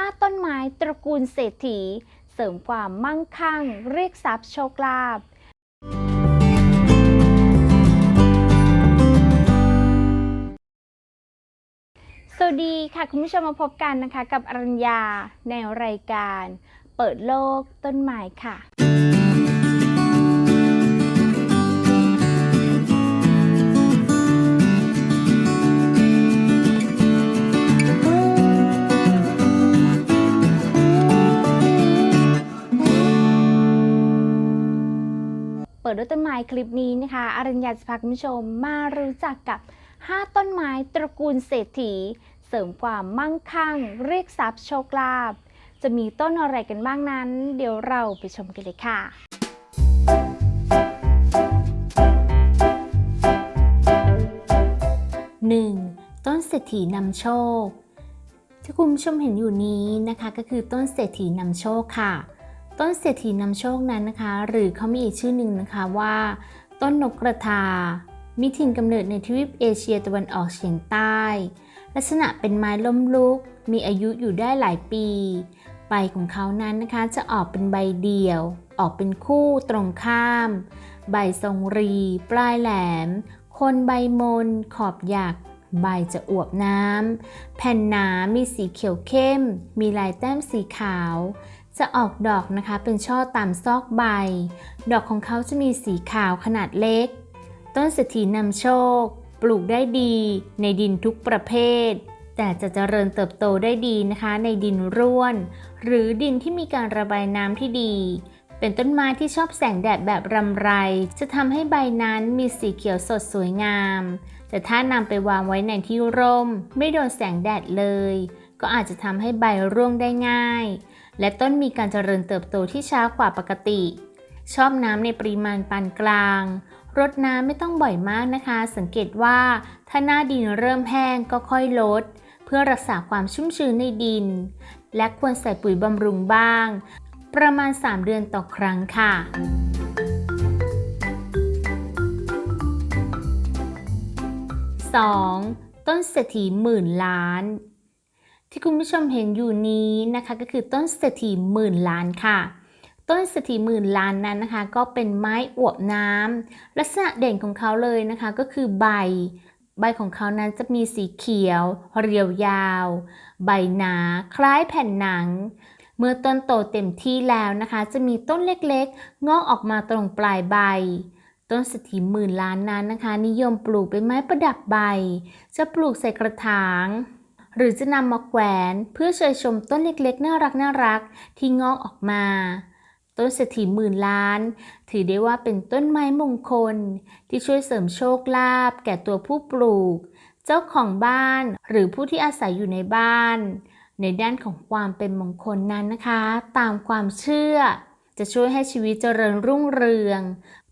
5 ต้นไม้ตระกูลเศรษฐี เสริมความมั่งคั่ง เรียกทรัพย์โชคลาภสวัสดีค่ะคุณผู้ชมมาพบกันนะคะ กับอรัญญาในรายการ เปิดโลกต้นไม้ค่ะ เปิดด้วยต้นไม้คลิปนี้นะคะอรัญญาจะพาคุณผู้ชมมารู้จักกับ 5 ต้นไม้ตระกูลเศรษฐี เสริมความมั่งคั่ง เรียกทรัพย์โชคลาภจะมีต้นอะไรกันบ้างนั้น เดี๋ยวเราไปชมกันเลยค่ะ 1. ต้นเศรษฐีนำโชคที่คุณผู้ชมเห็นอยู่นี้นะคะ ก็คือต้นเศรษฐีนำโชคค่ะ ต้นเศรษฐีนำโชคนั้นนะคะ หรือเขามีอีกชื่อหนึ่งนะคะว่า ต้นนกกระทา มีถิ่นกำเนิดในทวีปเอเชียตะวันออกเฉียงใต้ ลักษณะเป็นไม้ล้มลุก มีอายุอยู่ได้หลายปี ใบของเขานั้นนะคะจะออกเป็นใบเดี่ยว ออกเป็นคู่ตรงข้าม ใบทรงรี ปลายแหลม คนใบมน ขอบหยักใบจะอวบน้ำ แผ่นหนามีสีเขียวเข้ม มีลายแต้มสีขาว จะออกดอกนะคะเป็นช่อตามซอกใบ ดอกของเขาจะมีสีขาวขนาดเล็ก ต้นเศรษฐีนำโชค ปลูกได้ดีในดินทุกประเภท แต่จะเจริญเติบโตได้ดีนะคะในดินร่วน หรือดินที่มีการระบายน้ำที่ดี เป็นต้นไม้ที่ชอบแสงแดดแบบรำไร จะทำให้ใบนั้นมีสีเขียวสดสวยงาม แต่ถ้านำไปวางไว้ในที่ร่ม ไม่โดนแสงแดดเลย ก็อาจจะทำให้ใบร่วงได้ง่าย และต้นมีการเจริญเติบโตที่ช้ากว่าปกติ ชอบน้ำในปริมาณปานกลาง รดน้ำไม่ต้องบ่อยมากนะคะ สังเกตว่าถ้าหน้าดินเริ่มแห้งก็ค่อยลด เพื่อรักษาความชุ่มชื้นในดิน และควรใส่ปุ๋ยบำรุงบ้าง ประมาณ 3 เดือนต่อครั้งค่ะ 2. ต้นเศรษฐีหมื่นล้าน ที่คุณผู้ชมเห็นอยู่นี้นะคะก็คือต้นเศรษฐีหมื่นล้านค่ะ ต้นเศรษฐีหมื่นล้านนั้นนะคะ ก็เป็นไม้อวบน้ำลักษณะเด่นของเขาเลยนะคะก็คือใบ ใบของเขานั้นจะมีสีเขียว เรียวยาว ใบหนาคล้ายแผ่นหนัง เมื่อต้นโตเต็มที่แล้วนะคะ จะมีต้นเล็กๆ งอกออกมาตรงปลายใบต้นเศรษฐีหมื่นล้านนั้นนะคะ นิยมปลูกเป็นไม้ประดับใบ จะปลูกใส่กระถาง หรือจะนำมาแขวนเพื่อเชยชมต้นเล็กๆ น่ารักน่ารักที่งอกออกมา ต้นเศรษฐีหมื่นล้าน ถือได้ว่าเป็นต้นไม้มงคล ที่ช่วยเสริมโชคลาภแก่ตัวผู้ปลูก เจ้าของบ้านหรือผู้ที่อาศัยอยู่ในบ้าน ในด้านของความเป็นมงคลนั้นนะคะ ตามความเชื่อ จะช่วยให้ชีวิตเจริญรุ่งเรือง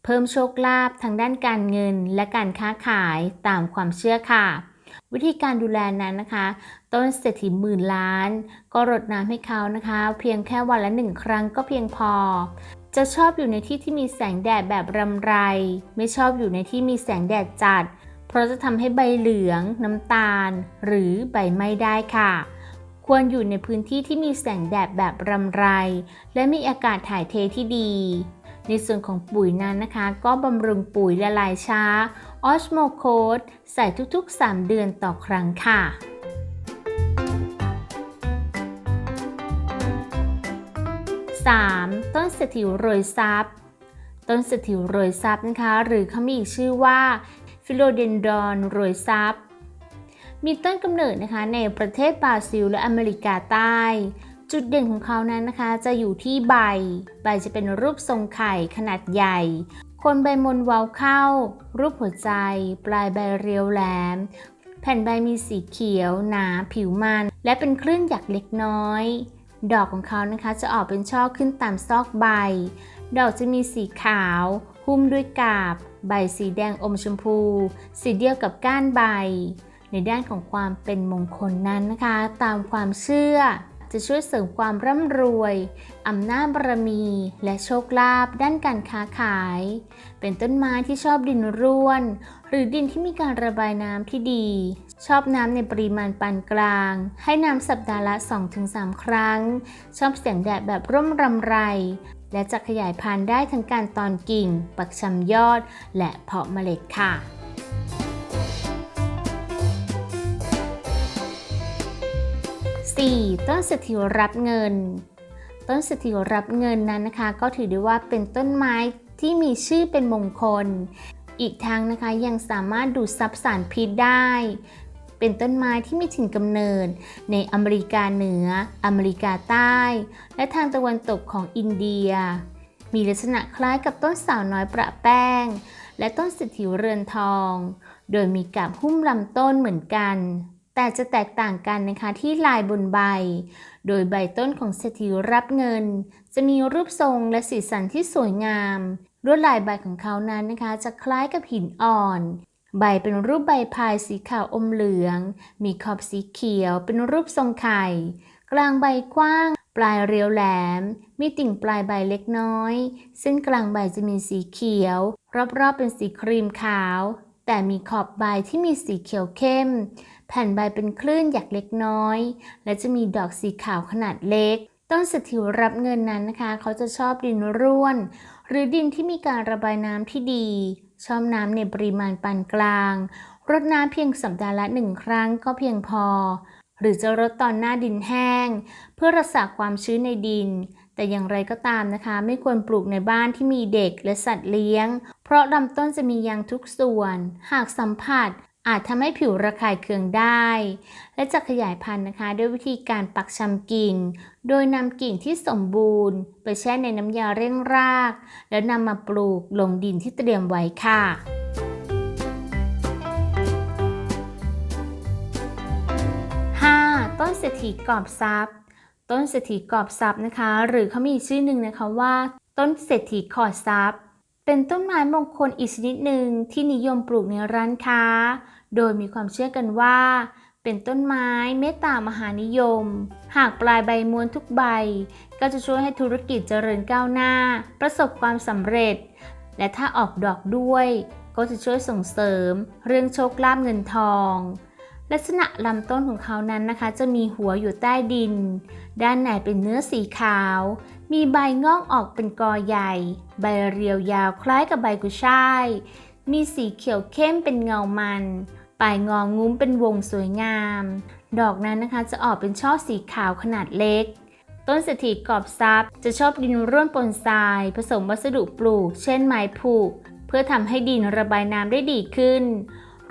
เพิ่มโชคลาภทางด้านการเงินและการค้าขายตามความเชื่อค่ะ วิธีการดูแลนั้นนะคะ ต้นเศรษฐีหมื่นล้าน ก็รดน้ำให้เขานะคะ เพียงแค่วันละหนึ่งครั้งก็เพียงพอ จะชอบอยู่ในที่ที่มีแสงแดดแบบรำไร ไม่ชอบอยู่ในที่มีแสงแดดจัด เพราะจะทำให้ใบเหลือง น้ำตาล หรือใบไหม้ได้ค่ะ ควรอยู่ในพื้นที่ที่มีแสงแดดแบบรำไร และมีอากาศถ่ายเทที่ดี ในส่วนของปุ๋ยนั้นนะคะ ก็บำรุงปุ๋ยละลายช้าออสโมโคดใส่ทุกๆ 3 เดือนต่อครั้งค่ะ 3. ต้นเศรษฐีโรยทรัพย์ต้นเศรษฐีโรยทรัพย์นะคะ หรือเขามีอีกชื่อว่าฟิโลเดนดอนโรยทรัพย์มีต้นกำเนิดนะคะในประเทศบราซิลและอเมริกาใต้ จุดเด่นของเขานั้นนะคะ จะอยู่ที่ใบ ใบจะเป็นรูปทรงไข่ขนาดใหญ่ คนใบมนว้าเข้า รูปหัวใจ ปลายใบเรียวแหลม แผ่นใบมีสีเขียว หนา ผิวมัน และเป็นคลื่นหยักเล็กน้อย ดอกของเขานะคะจะออกเป็นช่อขึ้นตามซอกใบ ดอกจะมีสีขาว หุ้มด้วยกาบ ใบสีแดงอมชมพู สีเดียวกับก้านใบ ในด้านของความเป็นมงคลนั้นนะคะ ตามความเชื่อ จะช่วยเสริมความร่ำรวยอำนาจบารมี และโชคลาภด้านการค้าขาย เป็นต้นไม้ที่ชอบดินร่วน หรือดินที่มีการระบายน้ำที่ดี ชอบน้ำในปริมาณปานกลาง ให้น้ำสัปดาห์ละ 2-3 ครั้ง ชอบแสงแดดแบบร่มรำไร และจะขยายพันธุ์ได้ทั้งการตอนกิ่ง ปักชำยอด และเพาะเมล็ดค่ะ 4. ต้นสถิวรับเงิน ต้นสถิวรับเงินนั้นนะคะ ก็ถือได้ว่าเป็นต้นไม้ที่มีชื่อเป็นมงคล อีกทั้งนะคะยังสามารถดูดซับสารพิษได้ เป็นต้นไม้ที่มีถิ่นกำเนิด ในอเมริกาเหนือ อเมริกาใต้ และทางตะวันตกของอินเดีย มีลักษณะคล้ายกับต้นสาวน้อยประแป้ง และต้นสถิวเรือนทอง โดยมีกาบหุ้มลำต้นเหมือนกัน แต่จะแตกต่างกันนะคะที่ลายบนใบ โดยใบต้นของสถิวรับเงิน จะมีรูปทรงและสีสันที่สวยงามลวดลายใบของเขานั้นนะคะ จะคล้ายกับหินอ่อน ใบเป็นรูปใบพายสีขาวอมเหลือง มีขอบสีเขียว เป็นรูปทรงไข่ กลางใบกว้าง ปลายเรียวแหลม มีติ่งปลายใบเล็กน้อย เส้นกลางใบจะมีสีเขียว รอบๆเป็นสีครีมขาว แต่มีขอบใบที่มีสีเขียวเข้ม แผ่นใบเป็นคลื่นหยักเล็กน้อย และจะมีดอกสีขาวขนาดเล็ก ต้นสถิวรับเงินนั้นนะคะ เขาจะชอบดินร่วน หรือดินที่มีการระบายน้ำที่ดี ชอบน้ำในปริมาณปานกลาง รดน้ำเพียงสัปดาห์ละหนึ่งครั้งก็เพียงพอ หรือจะรดตอนหน้าดินแห้ง เพื่อรักษาความชื้นในดินแต่อย่างไรก็ตามนะคะ ไม่ควรปลูกในบ้านที่มีเด็กและสัตว์เลี้ยง เพราะลำต้นจะมียางทุกส่วน หากสัมผัส อาจทำให้ผิวระคายเคืองได้ และจะขยายพันธุ์นะคะ ด้วยวิธีการปักชำกิ่ง โดยนำกิ่งที่สมบูรณ์ ไปแช่ในน้ำยาเร่งราก แล้วนำมาปลูกลงดินที่เตรียมไว้ค่ะต้นเศรษฐีกอบทรัพย์ ต้นเศรษฐีกอบทรัพย์นะคะ หรือเขามีชื่อหนึ่งนะคะว่า ต้นเศรษฐีขอดทรัพย์ เป็นต้นไม้มงคลอีกชนิดหนึ่งที่นิยมปลูกในร้านค้า โดยมีความเชื่อกันว่า เป็นต้นไม้เมตตามหานิยม หากปลายใบม้วนทุกใบ ก็จะช่วยให้ธุรกิจเจริญก้าวหน้า ประสบความสำเร็จ และถ้าออกดอกด้วย ก็จะช่วยส่งเสริม เรื่องโชคลาภเงินทองลักษณะลำต้นของเขานั้นนะคะ จะมีหัวอยู่ใต้ดิน ด้านในเป็นเนื้อสีขาว มีใบงอกออกเป็นกอใหญ่ ใบเรียวยาวคล้ายกับใบกุช่าย มีสีเขียวเข้มเป็นเงามัน ปลายงองุ้มเป็นวงสวยงาม ดอกนั้นนะคะจะออกเป็นช่อสีขาวขนาดเล็ก ต้นเศรษฐีกอบทรัพย์จะชอบดินร่วนปนทราย ผสมวัสดุปลูก เช่นไม้ผูก เพื่อทำให้ดินระบายน้ำได้ดีขึ้น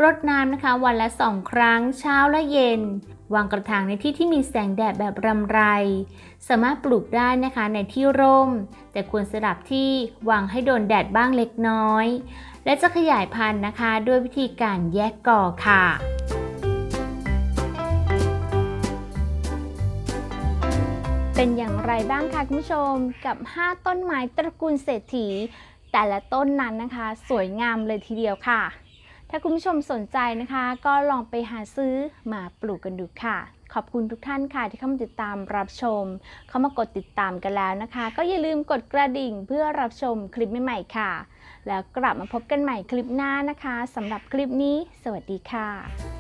รดน้ำนะคะวันละสองครั้งเช้าและเย็น วางกระถางในที่ที่มีแสงแดดแบบรำไร สามารถปลูกได้นะคะในที่ร่ม แต่ควรสลับที่วางให้โดนแดดบ้างเล็กน้อย และจะขยายพันธุ์นะคะ ด้วยวิธีการแยกก่อค่ะเป็นอย่างไรบ้างคะคุณผู้ชมกับ 5 ต้นไม้ตระกูลเศรษฐี แต่ละต้นนั้นนะคะ สวยงามเลยทีเดียวค่ะ ถ้าคุณผู้ชมสนใจนะคะ ก็ลองไปหาซื้อมาปลูกกันดูค่ะ ขอบคุณทุกท่านค่ะที่เข้ามาติดตามรับชม เข้ามากดติดตามกันแล้วนะคะ ก็อย่าลืมกดกระดิ่งเพื่อรับชมคลิปใหม่ๆค่ะ แล้วกลับมาพบกันใหม่คลิปหน้านะคะสำหรับคลิปนี้ สวัสดีค่ะ